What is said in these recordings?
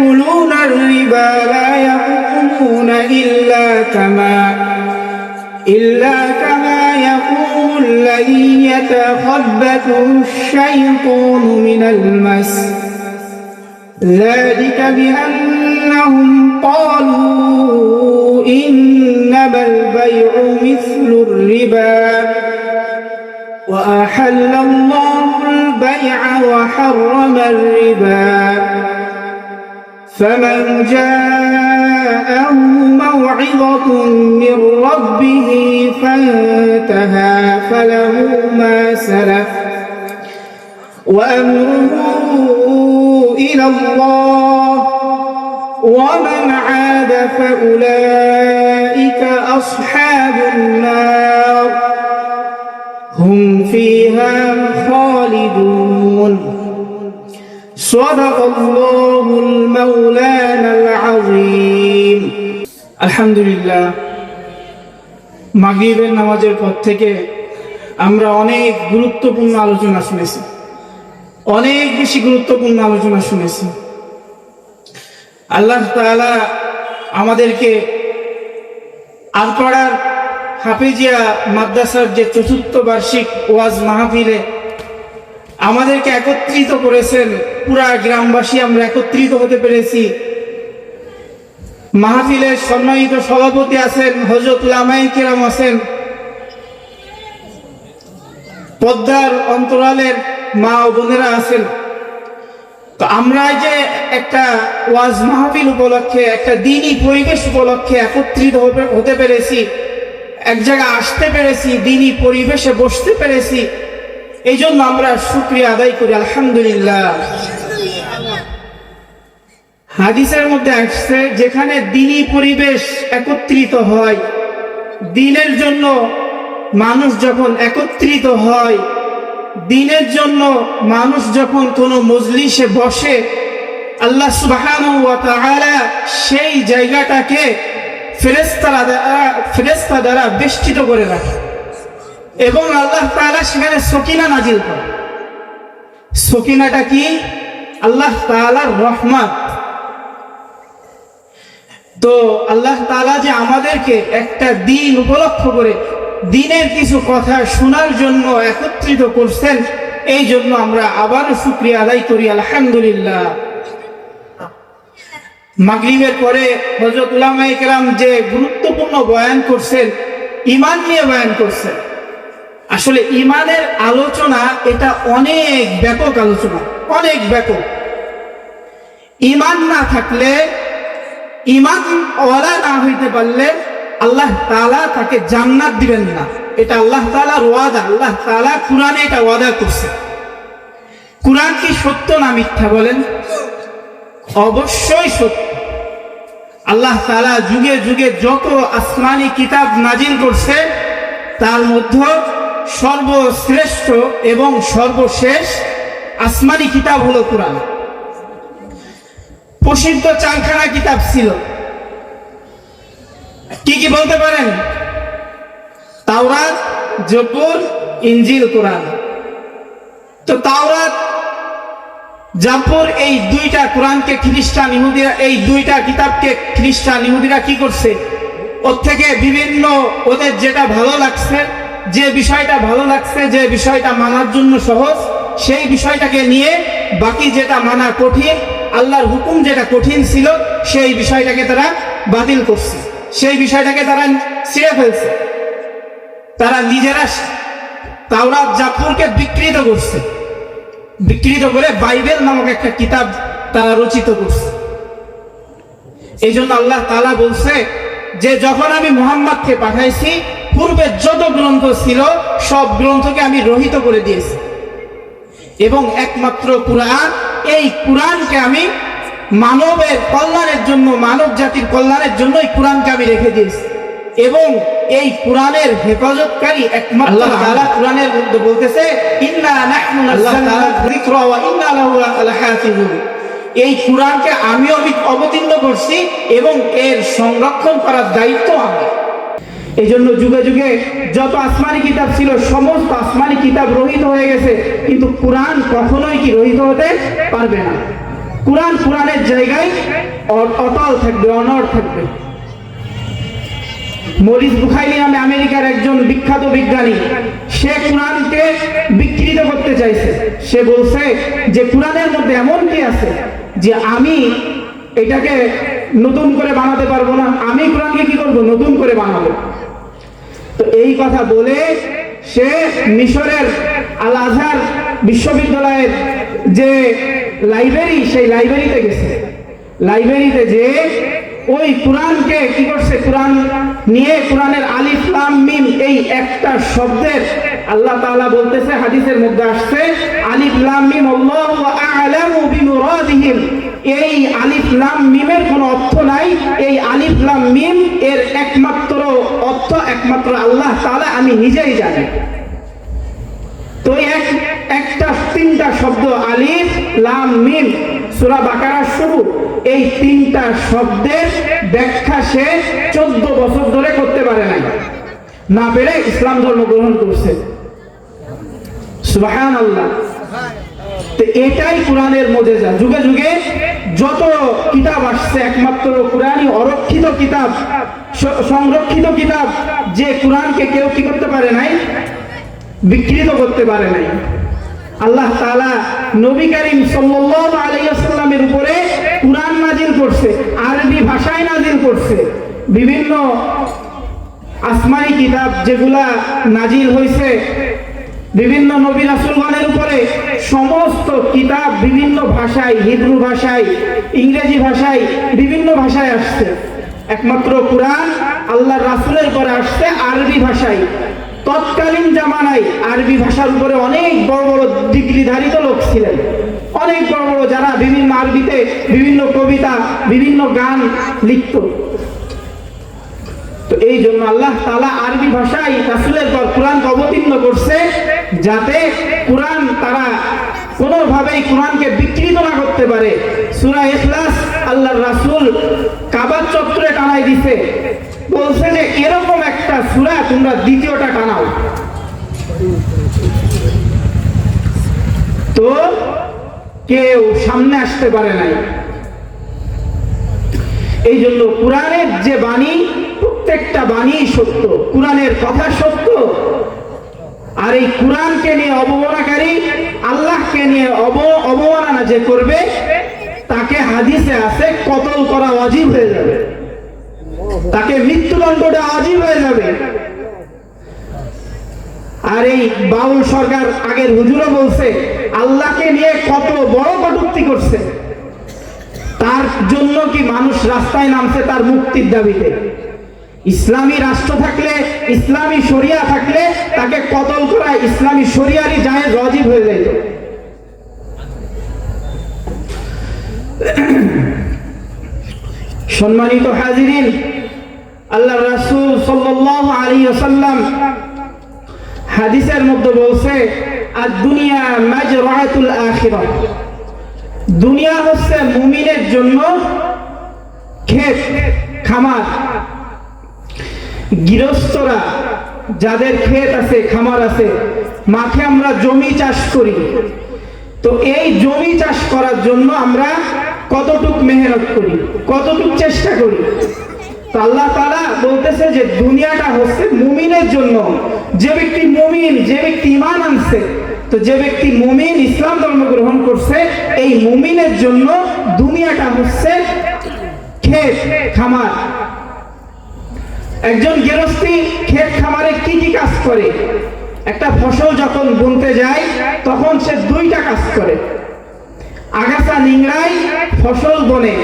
يأكلون الربا لا يقومون إلا كما إلا كما يقوم الذي يتخبطه الشيطان من المس ذلك بأنهم قالوا إنما البيع مثل الربا وأحل الله البيع وحرم الربا فمن جاءه موعظة من ربه فانتهى فله ما سلف وأمره إلى الله ومن عاد فأولئك أصحاب النار هم فيها خالدون صدق الله المولانا العظيم الحمد لله মাগরিবের নামাজের পর থেকে আমরা অনেক গুরুত্বপূর্ণ আলোচনা শুনেছি অনেক বেশি গুরুত্বপূর্ণ আলোচনা শুনেছি আল্লাহ তাআলা আমাদেরকে আলপাড়ার হাফিজিয়া মাদ্রাসার যে চতুর্থ বার্ষিক ওয়াজ মাহফিলে আমাদেরকে একত্রিত করেছেন পুরা গ্রামবাসী, আমরা একত্রিত হতে পেরেছি। মাহফিলের সম্মানিত সভাপতি আছেন হজরত লামাই কেরাম আছেন। পদ্মার অন্তরালের মা ও বোনেরা আছেন। তো আমরা যে একটা ওয়াজ মাহফিল উপলক্ষে, একটা দিনই পরিবেশ উপলক্ষে একত্রিত হতে- পেরেছি, এক জায়গায় আসতে পেরেছি দিনই পরিবেশে বসতে পেরেছি এই জন্য আমরা শুক্রিয়া আদায় করি, আলহামদুলিল্লাহ। হাদিসের মধ্যে আসছে, যেখানে দিনই পরিবেশ একত্রিত হয়, দিনের জন্য মানুষ যখন একত্রিত হয়, দিনের জন্য মানুষ যখন কোনো মজলিসে বসে, আল্লাহ তাআলা সেই জায়গাটাকে ফেরেশতারা দ্বারা, ফেরেশতা দ্বারা বেষ্টিত করে রাখে। এবং আল্লাহ তাআলা সেখানে সকিনা নাজিল করে সকিনাটা কি? আল্লাহ তাআলার রহমত। তো আল্লাহ তাআলা যে আমাদেরকে একটা দিন উপলক্ষ করে দিনের কিছু কথা শোনার জন্য একত্রিত করছেন, এই জন্য আমরা আবারও শুক্রিয়া আদায় করি, আলহামদুলিল্লাহ। মাগরিবের পরে হজরত উলামায়ে কেরাম যে গুরুত্বপূর্ণ বয়ান করছেন ইমান নিয়ে বয়ান করছেন। আসলে ইমানের আলোচনা এটা অনেক ব্যাপক আলোচনা, অনেক ব্যাপক। ইমান না থাকলে, ইমান ওয়ালা না হইতে পারলে আল্লাহ তাআলা তাকে জান্নাত দিবেন না। এটা আল্লাহ তাআলার ওয়াদা, আল্লাহ তাআলা কুরআনে এটা ওয়াদা করছে। কুরআন কি সত্য না মিথ্যা বলেন? অবশ্যই সত্য। আল্লাহ তাআলা যুগে যুগে যত আসমানি কিতাব নাজিল করছে, তার মধ্যে সর্বশ্রেষ্ঠ এবং সর্বশেষ আসমানি কিতাব হলো কোরআন। প্রসিদ্ধ চারখানা কিতাব ছিল। কি কি বলতে পারেন? তাওরাত, জব্বর ইঞ্জিল কোরআন। তো তাওরাত, জাফর এই দুইটা কোরআনকে খ্রিস্টান ইহুদিরা এই দুইটা কিতাবকে খ্রিস্টান ইহুদিরা কি করছে? ওর থেকে বিভিন্ন ওদের যেটা ভালো লাগছে যে বিষয়টা ভালো লাগছে, যে বিষয়টা মানার জন্য সহজ, সেই বিষয়টাকে নিয়ে বাকি যেটা মানা কঠিন, আল্লাহর হুকুম যেটা কঠিন ছিল, সেই বিষয়টাকে তারা বাতিল করছে। সেই বিষয়টাকে তারা ছিঁড়ে ফেলছে। তারা নিজেরা তাওরাত জাফরকে বিকৃত করছে। বিকৃত করে বাইবেল নামক একটা কিতাব তারা রচিত করছে। এই জন্য আল্লাহ তালা বলছে যে, যখন আমি মোহাম্মদকে পাঠাইছি পূর্বে যত গ্রন্থ ছিল সব গ্রন্থকে আমি রহিত করে দিয়েছি। এবং একমাত্র কোরআন এই কোরআনকে আমি মানবের কল্যাণের জন্য মানব জাতির কল্যাণের জন্য এই কোরআনকে আমি রেখে দিয়েছি। এবং এই কোরআনের হেফাজতকারী একমাত্র আল্লাহ কোরআনের মধ্যে বলতেছে এই কোরআনকে আমিও অবি- অবতীর্ণ করছি এবং এর সংরক্ষণ করার দায়িত্ব আমার এই জন্য যুগে যুগে যত আসমানি কিতাব ছিল, সমস্ত আসমানি কিতাব রহিত হয়ে গেছে। কিন্তু কোরআন কখনোই কি রহিত হতে পারবে না। কোরআন কোরআনের জায়গায় অটল থাকবে, অনড় থাকবে। মরিস বুখাইলি নামে আমেরিকার একজন বিখ্যাত বিজ্ঞানী, সে কোরআনকে বিকৃত করতে চাইছে। সে বলছে যে, কোরআনের মধ্যে এমন কি আছে যে, আমি এটাকে নতুন করে বানাতে পারব না। আমি কোরআনকে কি করব? নতুন করে বানাবো। তো এই কথা বলে সে মিশরের আল আজহার বিশ্ববিদ্যালয়ের যে লাইব্রেরি, সেই লাইব্রেরিতে গেছে। লাইব্রেরিতে যে ওই কোরআনকে কি করছে? কোরআন নিয়ে কোরআনের আলিফ, লাম, মিম এই একটা শব্দের আল্লাহ তাআলা বলতেছে, হাদিসের মধ্যে আসছে, আলিফ লাম মিম আল্লাহু আ'লামু বিমুরাদিহিম। এই আলিফ লাম মিমের কোনো অর্থ নাই, এই আলিফ লাম মিম এর একমাত্র অর্থ একমাত্র আল্লাহ তাআলা, আমি নিজেই জানি। তো এক, একটা, তিনটা শব্দ আলিফ লাম মিম, সূরা বাকারার শুরু। এই তিনটা শব্দের ব্যাখ্যা সে চোদ্দ বছর ধরে করতে পারে নাই। না পেরে ইসলাম ধর্ম গ্রহণ করছে। তো এটাই কোরআনের মজেজা। যুগে যুগে যত কিতাব আসছে, একমাত্র কোরআনই অরক্ষিত কিতাব সংরক্ষিত কিতাব, যে কোরআনকে কেউ কি করতে পারে নাই? বিকৃত করতে পারে নাই। আল্লাহ তালা নবী করিম সাল্লাল্লাহু আলাইহি ওয়াসাল্লামের উপরে কোরআন নাজিল করছে, আরবি ভাষায় নাজিল করছে। বিভিন্ন আসমানি কিতাব যেগুলা নাজিল হয়েছে বিভিন্ন নবী রাসূলগণের উপরে সমস্ত কিতাব বিভিন্ন ভাষায়, হিব্রু ভাষায়, ইংরেজি ভাষায় বিভিন্ন ভাষায় আসছে। একমাত্র কোরআন আল্লাহর রাসূলের পরে আসছে, আরবি ভাষায়। তৎকালীন জামানায় আরবি ভাষার উপরে অনেক বড় বড় ডিগ্রিধারিত লোক ছিলেন। অনেক বড় বড় যারা বিভিন্ন আরবিতে বিভিন্ন কবিতা, বিভিন্ন গান লিখত। তো এই জন্য আল্লাহ তালা আরবি ভাষায় রাসুলের পর কোরআনকে অবতীর্ণ করছে। যাতে কোরআন তারা কোনোভাবেই কোরআনকে বিকৃত না করতে পারে। সুরা ইখলাস আল্লাহর রাসূল কাবার চত্বরে টানাই দিছে। বলছে যে, এরকম একটা সুরা তোমরা দ্বিতীয়টা টানাও। তো কেউ সামনে আসতে পারে নাই। এই জন্য কোরআনের যে বাণী, প্রত্যেকটা বাণী সত্য। কোরআনের কথা সত্য। আর এই কোরআনকে নিয়ে অবমাননাকারী, আল্লাহকে নিয়ে অব, অবমাননা যে করবে, তাকে হাদিসে আছে, কতল করা অজীব হয়ে যাবে। তাকে মৃত্যুদণ্ডটা অজীব হয়ে যাবে। আর এই বাউল সরকার আগের হুজুরও বলছে, আল্লাহকে নিয়ে কত বড় কটুক্তি করছে। তার জন্য কি মানুষ রাস্তায় নামছে, তার মুক্তির দাবিতে? ইসলামী রাষ্ট্র থাকলে, ইসলামী শরিয়া থাকলে তাকে কতল করা ইসলামী শরিয়ারই যায় রজিব হয়ে যাইত। সম্মানিত হাজিরিন, আল্লাহ রাসূল সাল্লাল্লাহু আলাইহি ওয়াসাল্লাম হাদিসের মধ্যে বলছে আর দুনিয়া মাজরাতুল আখিরাহ। দুনিয়া হচ্ছে মুমিনের জন্য ক্ষেত, খামার। গৃহস্থরা যাদের ক্ষেত আছে, খামার আছে, মাঠে আমরা জমি চাষ করি। তো এই জমি চাষ করার জন্য আমরা কতটুক মেহনত করি, কতটুক চেষ্টা করি? আল্লাহ তাআলা বলতেছে যে, দুনিয়াটা হচ্ছে মুমিনের জন্য। যে ব্যক্তি মুমিন, যে ব্যক্তি ইমান আনছে, তো যে ব্যক্তি মুমিন, ইসলাম ধর্ম গ্রহণ করছে, এই মুমিনের জন্য দুনিয়াটা হচ্ছে খেত খামার। একজন গৃহস্থী ক্ষেত খামারে কি কি কাজ করে? একটা ফসল যখন বুনতে যায়, তখন সে দুইটা কাজ করে। আগাছা নিংড়াই ফসল বনে।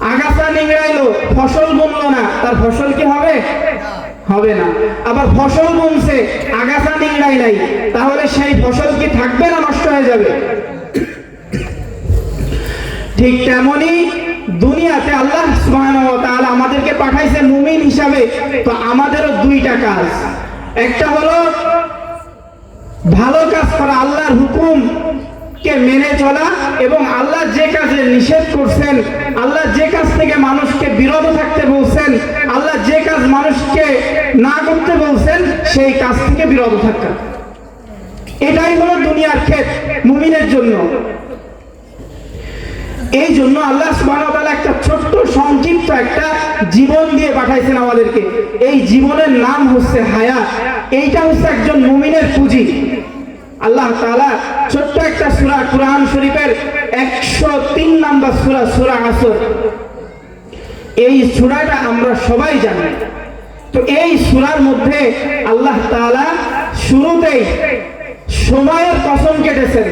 আগাছা নিংড়াইলো, ফসল বুনলো না, তার ফসল কি হবে? হবে না। আবার ফসল বুনছে, আগাছা নিংড়াই নাই, তাহলে সেই ফসল কি থাকবে না নষ্ট হয়ে যাবে? ঠিক তেমনি দুনিয়াতে আল্লাহ আমাদেরকে পাঠাইছে মুমিন হিসাবে। তো আমাদেরও দুইটা কাজ। একটা হলো ভালো কাজ করা, আল্লাহর হুকুম কে মেনে চলা এবং আল্লাহ যে কাজে নিষেধ করছেন, আল্লাহ যে কাজ থেকে মানুষকে বিরত থাকতে বলছেন, আল্লাহ যে কাজ মানুষকে না করতে বলছেন, সেই কাজ থেকে বিরত থাকা। এটাই হলো দুনিয়ার ক্ষেত মুমিনের জন্য। এই জন্য আল্লাহ একটা ছোট্ট সংক্ষিপ্ত একটা জীবন দিয়ে পাঠাইছেন আমাদেরকে। এই জীবনের নাম হচ্ছে হায়াত এইটা হচ্ছে একজন মুমিনের পুঁজি। আল্লাহ তাআলা ছোট্ট একটা সুরা কুরআন শরীফের একশো তিন নাম্বার সুরা সুরা আসর। এই সূরাটা আমরা সবাই জানি। তো এই সুরার মধ্যে আল্লাহ তাআলা শুরুতেই সময়ের কসম কেটেছেন।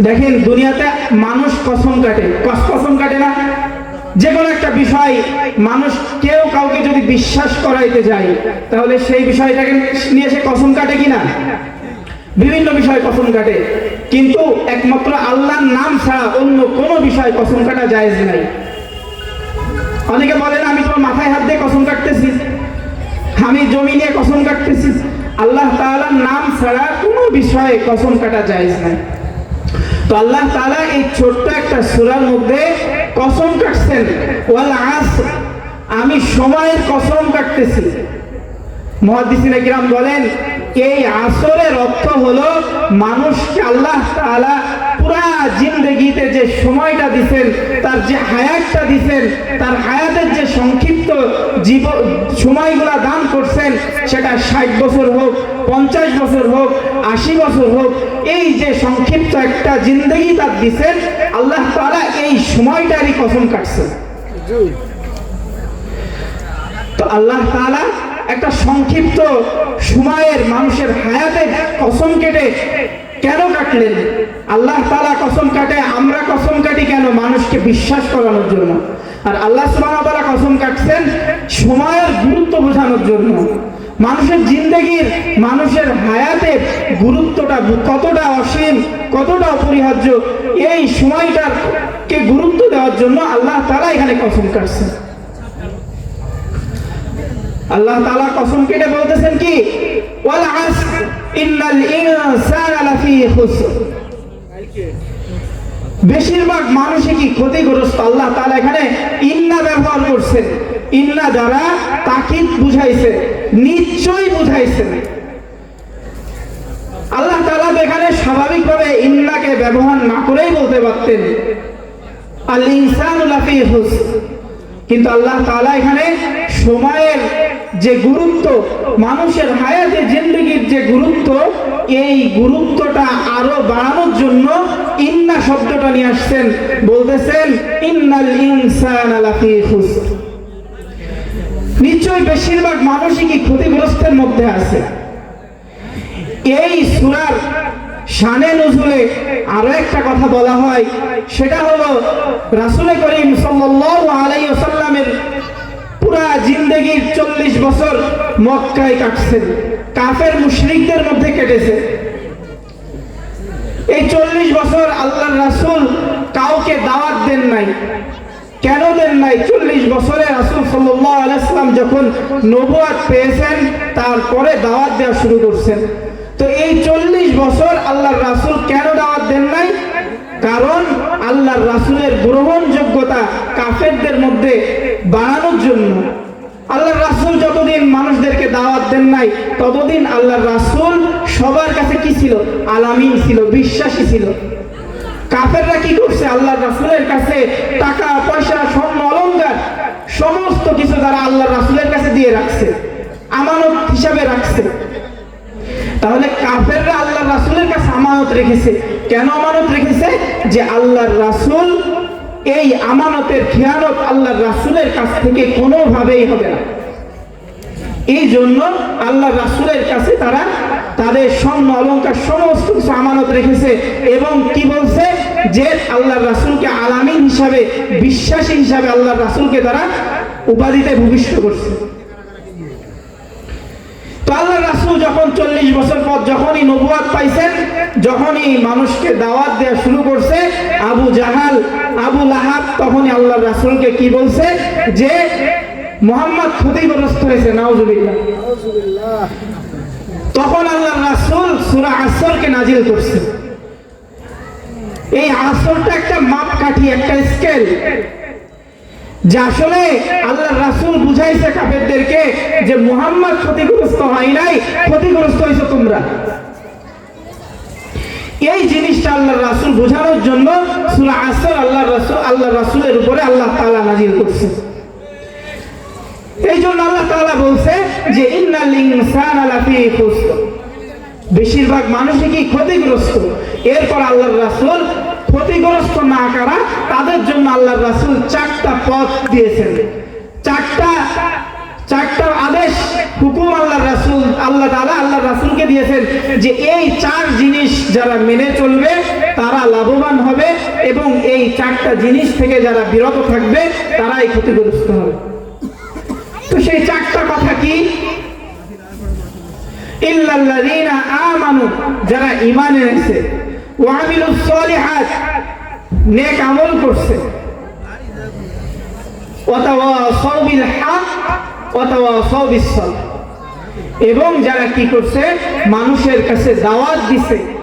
দেখেন দুনিয়াতে মানুষ কসম কাটে। কস, কসম কাটে না? যে কোনো একটা বিষয় মানুষ কেউ কাউকে যদি বিশ্বাস করাইতে যায়, তাহলে সেই বিষয়টাকে নিয়ে সে কসম কাটে কিনা বিভিন্ন বিষয় কসম কাটে। কিন্তু একমাত্র আল্লাহর নাম ছাড়া অন্য কোনো বিষয় কসম কাটা যায় নাই। অনেকে বলেন, আমি তোমার মাথায় হাত দিয়ে কসম কাটতেছি। আমি জমি নিয়ে কসম কাটতেছি। আল্লাহ তাআলার নাম ছাড়া কোনো বিষয়ে কসম কাটা যায় নাই। তো আল্লাহ তালা এই ছোট্ট একটা সুরার মধ্যে কসম কাটছেন, ওয়াল আস, আমি সময়ের কসম কাটতেছি। মহাদিসিনা কিরাম বলেন, এই আসরের অর্থ হলো মানুষকে আল্লাহ তাআলা তার যে হায়াতটা দিছেন, তার হায়াতের যে সংক্ষিপ্ত দান করছেন, সেটা ষাট বছর হোক, পঞ্চাশ বছর হোক, আশি বছর হোক, এই যে সংক্ষিপ্ত একটা জিন্দগি তার দিছেন, আল্লাহ তাআলা এই সময়টারই কসম কাটছেন। তো আল্লাহ তাআলা একটা সংক্ষিপ্ত সময়ের মানুষের হায়াতের কসম কেটে কেন কাটলেন? আল্লাহ তাআলা কসম কাটে আমরা কসম কাটি কেন? মানুষকে বিশ্বাস করানোর জন্য। আর আল্লাহ ওয়া কসম কাটছেন সময়ের গুরুত্ব বোঝানোর জন্য। মানুষের জিন্দগির, মানুষের হায়াতের গুরুত্বটা কতটা অসীম, কতটা অপরিহার্য, এই সময়টার কে গুরুত্ব দেওয়ার জন্য আল্লাহ তাআলা এখানে কসম কাটছেন। আল্লাহ তালা কসম কেটে বলতেছেন কি? ওয়াল আসর বেশিরভাগ মানুষই কি ক্ষতিগ্রস্ত। আল্লাহ তাআলা এখানে ইন্না ব্যবহার করছেন। ইন্না দ্বারা তাকিদ বুঝাইছে নিশ্চয়ই বুঝাইছে আল্লাহ তাআলা এখানে স্বাভাবিকভাবে ইন্নাকে ব্যবহার না করেই বলতে পারতেন। আল ইনসানু লাফি খুসর। কিন্তু আল্লাহ তাআলা এখানে সময়ের যে গুরুত্ব, মানুষের হায়াতে জিন্দগির যে গুরুত্ব, এই গুরুত্বটা আরও বাড়ানোর জন্য ইন্না শব্দটা নিয়ে আসছেন, বলতেছেন, ইন্নাল ইনসান লাফি খুসর নিশ্চয়ই বেশিরভাগ মানুষই কি ক্ষতিগ্রস্তের মধ্যে আছে? এই সুরার শানে নজুলে আরও একটা কথা বলা হয়, সেটা হলো রাসুল করিম সাল্লাল্লাহু আলাইহি ওয়াসাল্লামের পুরা জিন্দগির চল্লিশ বছর মক্কায় কাটছেন। কাফের মুশরিকদের মধ্যে কেটেছে। এই চল্লিশ বছর আল্লাহ রাসুল কাউকে দাওয়াত দেন নাই। কেন দেন নাই? চল্লিশ বছরে রাসুল আলাইসাল্লাম যখন নবুয়াত পেয়েছেন, তারপরে দাওয়াত দেওয়া শুরু করছেন। তো এই চল্লিশ বছর আল্লাহর রাসুল কেন দাওয়াত দেন নাই? কারণ আল্লাহর রাসুলের গ্রহণযোগ্যতা কাফেরদের মধ্যে বাড়ানোর জন্য আল্লাহর রাসুল যতদিন মানুষদেরকে দাওয়াত দেন নাই, ততদিন আল্লাহর রাসুল সবার কাছে কি ছিল? আলামিন ছিল, বিশ্বাসী ছিল। কাফেররা কি করছে? আল্লাহর রাসুলের কাছে টাকা, পয়সা, স্বর্ণ, অলংকার, সমস্ত কিছু তারা আল্লাহ রাসুলের কাছে দিয়ে রাখছে, আমানত হিসাবে রাখছে। তাহলে কাফেররা আল্লাহর রাসুলের কাছে আমানত রেখেছে। কেন আমানত রেখেছে? যে আল্লাহর রাসুল এই আমানতের খেয়ানত আল্লাহ রাসুলের কাছ থেকে কোনোভাবেই হবে না। এই জন্য আল্লাহ রাসুলের কাছে তারা তাদের স্বর্ণ অলঙ্কার সমস্ত কিছু আমানত রেখেছে এবং কি বলছে? যে আল্লাহ রাসুলকে আলামিন হিসাবে, বিশ্বাসী হিসাবে আল্লাহ রাসুলকে তারা উপাধিতে ভূমিষ্ঠ করছে। তো আল্লাহ রাসুল যখন চল্লিশ বছর পর যখনই নবুয়াদ পাইছেন, যখনই মানুষকে দাওয়াত দেওয়া শুরু করছে, আবু জাহাল আবু লাহাব তখনই আল্লাহ রাসুলকে কি বলছে? যে মোহাম্মদ ক্ষতিগ্রস্ত হয়েছে নাউজুবিল্লাহ। তখন আল্লাহ রাসুল সুরা আসরকে নাজিল করছে। এই আসরটা একটা মাপকাঠি, একটা স্কেল। যে আসলে আল্লাহ রাসুল বুঝাইছে কাফেরদেরকে যে মুহাম্মদ ক্ষতিগ্রস্ত হয় নাই, ক্ষতিগ্রস্ত হয়েছে তোমরা। এই জিনিসটা আল্লাহ রাসুল বোঝানোর জন্য করছে এই জন্য আল্লাহ তাআলা বলছে যে বেশিরভাগ মানুষই কি ক্ষতিগ্রস্ত? এরপর আল্লাহ রাসূল ক্ষতিগ্রস্ত না করা, তাদের জন্য আল্লাহ রাসূল চারটা পথ দিয়েছেন। চারটা চারটা আদেশ হুকুম আল্লাহ রাসূল, আল্লাহ তাআলা আল্লাহ রাসূলকে দিয়েছেন যে এই চার জিনিস যারা মেনে চলবে, তারা লাভবান হবে এবং এই চারটা জিনিস থেকে যারা বিরত থাকবে, তারাই ক্ষতিগ্রস্ত হবে। তো সেই চারটা কথা কি? যারা তাওয়াসাউ এবং যারা কি করছে? মানুষের কাছে দাওয়াত দিছে।